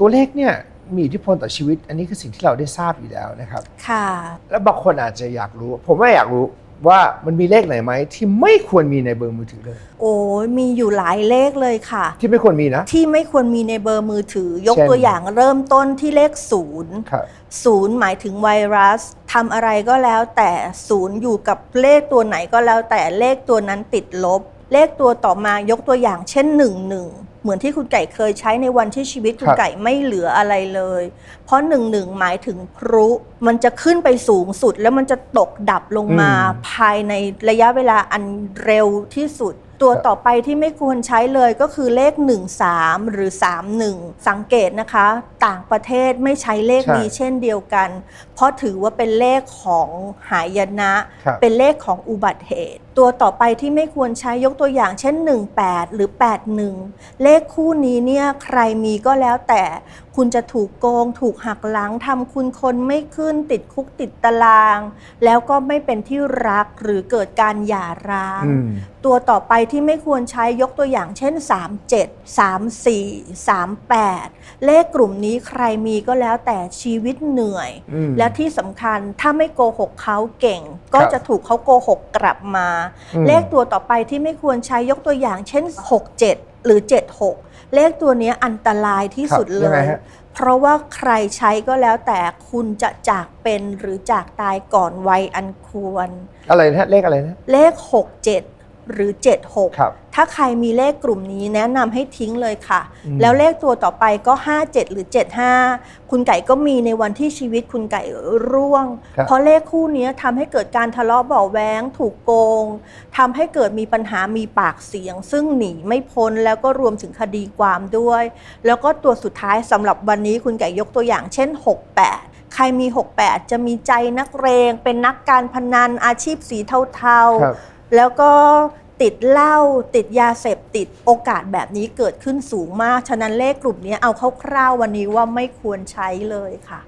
ตัวเลขเนี่ยมีอิทธิพลต่อชีวิต อันนี้คือสิ่งที่เราได้ทราบอยู่แล้วนะครับ ค่ะ แล้วบางคนอาจจะอยากรู้ ผมว่าอยากรู้ว่ามันมีเลขไหนไหมที่ไม่ควรมีในเบอร์มือถือเลย โอ้ยมีอยู่หลายเลขเลยค่ะ ที่ไม่ควรมีนะ ที่ไม่ควรมีในเบอร์มือถือ ยกเช่นตัวอย่างเริ่มต้นที่เลขศูนย์ครับ ศูนย์หมายถึงไวรัสทำอะไรก็แล้วแต่ศูนย์อยู่กับเลขตัวไหนก็แล้วแต่เลขตัวนั้นติดลบ เลขตัวต่อมายกตัวอย่างเช่นหนึ่งหนึ่งเหมือนที่คุณไก่เคยใช้ในวันที่ชีวิตคุณไก่ไม่เหลืออะไรเลย เพราะหนึ่งหนึ่งหมายถึงพลุมันจะขึ้นไปสูงสุด แล้วมันจะตกดับลงมาภายในระยะเวลาอันเร็วที่สุด ตัวต่อไปที่ไม่ควรใช้เลยก็คือเลข 1 3 หรือ 3 1 สังเกตนะคะ ต่างประเทศไม่ใช้เลขนี้ใช่เช่นเดียวกัน เพราะถือว่าเป็นเลขของหายนะครับเป็นเลขของอุบัติเหตุ ตัวต่อไปที่ไม่ควรใช้ยกตัวอย่างเช่น 18 หรือ 81 เลขคู่นี้เนี่ยใครมีก็แล้วแต่คุณจะถูกโกง ถูกหักหลังทำคุณคนไม่ขึ้นติดคุกติดตาราง แล้วก็ไม่เป็นที่รักหรือเกิดการหย่าร้างอืมตัวต่อไปที่ไม่ควรใช้ยกตัวอย่างเช่น 37 34 38 เลขกลุ่มนี้ใครมีก็แล้วแต่ชีวิตเหนื่อยอืมและที่สำคัญถ้าไม่โกหกเขาเก่ง ก็ครับจะถูกเขาโกหกกลับมาอืมเลขตัวต่อไปที่ไม่ควรใช้ยกตัวอย่างเช่น 67 หรือ 76 เลขตัวเนี้ยอันตรายที่ครับสุดเลยังไงย ฮะ เพราะว่าใครใช้ก็แล้วแต่คุณจะจากเป็นหรือจากตายก่อนวัยอันควร อะไรนะฮะเลขอะไรนะเลข 67 หรือ 76 ครับ ถ้าใครมีเลขกลุ่มนี้แนะนำให้ทิ้งเลยค่ะอืมแล้วเลขตัวต่อไปก็ 57 หรือ 75 คุณไก่ก็มีในวันที่ชีวิตคุณไก่ร่วงครับเพราะเลขคู่นี้ทำให้เกิดการทะเลาะเบาะแว้งถูกโกงทำให้เกิดมีปัญหามีปากเสียง ซึ่งหนีไม่พ้นแล้วก็รวมถึงคดีความด้วย แล้วก็ตัวสุดท้ายสำหรับวันนี้คุณไก่ยกตัวอย่างเช่น 68ใครมี 68 จะมีใจนักเรง เป็นนักการพนันอาชีพสีเทาๆครับแล้วก็ ติดเหล้าติดยาเสพติดโอกาสแบบนี้เกิดขึ้นสูงมาก ฉะนั้นเลขกลุ่มนี้เอาคร่าวๆวันนี้ว่าไม่ควรใช้เลยค่ะ